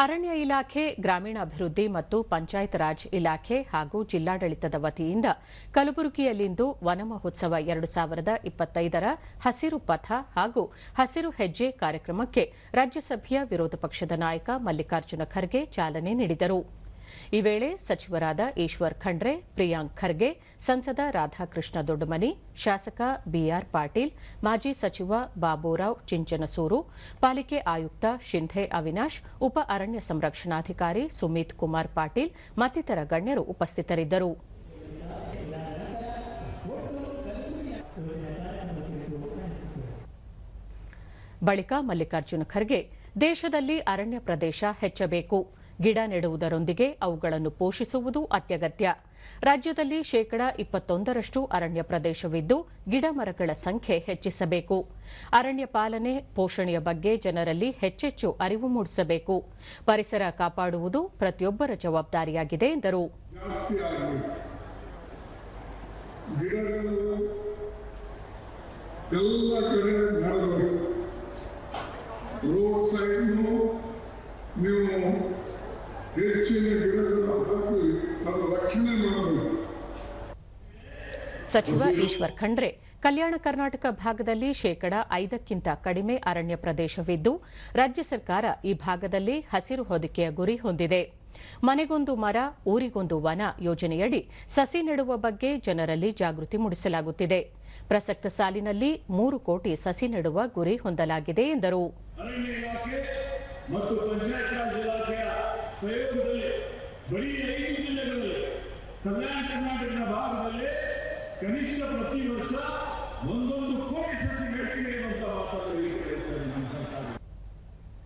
ಅರಣ್ಯ ಇಲಾಖೆ ಗ್ರಾಮೀಣಾಭಿವೃದ್ಧಿ ಮತ್ತು ಪಂಚಾಯತ್ ರಾಜ್ ಇಲಾಖೆ ಹಾಗೂ ಜಿಲ್ಲಾಡಳಿತದ ವತಿಯಿಂದ ಕಲಬುರಗಿಯಲ್ಲಿಂದು ವನ ಮಹೋತ್ಸವ ಎರಡು ಸಾವಿರದ ಇಪ್ಪತ್ತೈದರ ಹಸಿರು ಪಥ ಹಾಗೂ ಹಸಿರು ಹೆಜ್ಜೆ ಕಾರ್ಯಕ್ರಮಕ್ಕೆ ರಾಜ್ಯಸಭೆಯ ವಿರೋಧ ಪಕ್ಷದ ನಾಯಕ ಮಲ್ಲಿಕಾರ್ಜುನ ಖರ್ಗೆ ಚಾಲನೆ ನೀಡಿದರು. ಈ ವೇಳೆ ಸಚಿವರಾದ ಈಶ್ವರ್ ಖಂಡ್ರೆ, ಪ್ರಿಯಾಂಕ್ ಖರ್ಗೆ, ಸಂಸದ ರಾಧಾಕೃಷ್ಣ ದೊಡ್ಡಮನಿ, ಶಾಸಕ ಬಿಆರ್ ಪಾಟೀಲ್, ಮಾಜಿ ಸಚಿವ ಬಾಬುರಾವ್ ಚಿಂಚನಸೂರು, ಪಾಲಿಕೆ ಆಯುಕ್ತ ಶಿಂಧೆ ಅವಿನಾಶ್, ಉಪ ಅರಣ್ಯ ಸಂರಕ್ಷಣಾಧಿಕಾರಿ ಸುಮಿತ್ ಕುಮಾರ್ ಪಾಟೀಲ್ ಮತ್ತಿತರ ಗಣ್ಯರು ಉಪಸ್ಥಿತರಿದ್ದರು. ಬಳಿಕ ಮಲ್ಲಿಕಾರ್ಜುನ ಖರ್ಗೆ, ದೇಶದಲ್ಲಿ ಅರಣ್ಯ ಪ್ರದೇಶ ಹೆಚ್ಚಬೇಕು. ಗಿಡ ನೆಡುವುದರೊಂದಿಗೆ ಅವುಗಳನ್ನು ಪೋಷಿಸುವುದು ಅತ್ಯಗತ್ಯ. ರಾಜ್ಯದಲ್ಲಿ ಶೇಕಡ ಇಪ್ಪತ್ತೊಂದರಷ್ಟು ಅರಣ್ಯ ಪ್ರದೇಶವಿದ್ದು ಗಿಡ ಮರಗಳ ಸಂಖ್ಯೆ ಹೆಚ್ಚಿಸಬೇಕು. ಅರಣ್ಯ ಪಾಲನೆ, ಪೋಷಣೆಯ ಬಗ್ಗೆ ಜನರಲ್ಲಿ ಹೆಚ್ಚೆಚ್ಚು ಅರಿವು ಮೂಡಿಸಬೇಕು. ಪರಿಸರ ಕಾಪಾಡುವುದು ಪ್ರತಿಯೊಬ್ಬರ ಜವಾಬ್ದಾರಿಯಾಗಿದೆ ಎಂದರು. ಎಲ್ಲ ಕಡೆ ಸಚಿವ ಈಶ್ವರ್ ಖಂಡ್ರೆ, ಕಲ್ಯಾಣ ಕರ್ನಾಟಕ ಭಾಗದಲ್ಲಿ ಶೇಕಡ ಐದಕ್ಕಿಂತ ಕಡಿಮೆ ಅರಣ್ಯ ಪ್ರದೇಶವಿದ್ದು, ರಾಜ್ಯ ಸರ್ಕಾರ ಈ ಭಾಗದಲ್ಲಿ ಹಸಿರು ಹೊದಿಕೆಯ ಗುರಿ ಹೊಂದಿದೆ. ಮನೆಗೊಂದು ಮರ, ಊರಿಗೊಂದು ವನ ಯೋಜನೆಯಡಿ ಸಸಿ ನೆಡುವ ಬಗ್ಗೆ ಜನರಲ್ಲಿ ಜಾಗೃತಿ ಮೂಡಿಸಲಾಗುತ್ತಿದೆ. ಪ್ರಸಕ್ತ ಸಾಲಿನಲ್ಲಿ ಮೂರು ಕೋಟಿ ಸಸಿ ನೆಡುವ ಗುರಿ ಹೊಂದಲಾಗಿದೆ ಎಂದರು. ಕರ್ನಾಟಕ ಭಾಗದಲ್ಲಿ ಕನಿಷ್ಠ ಪ್ರತಿ ವರ್ಷ ಒಂದೊಂದು ಕೋಟಿ ಸಸಿ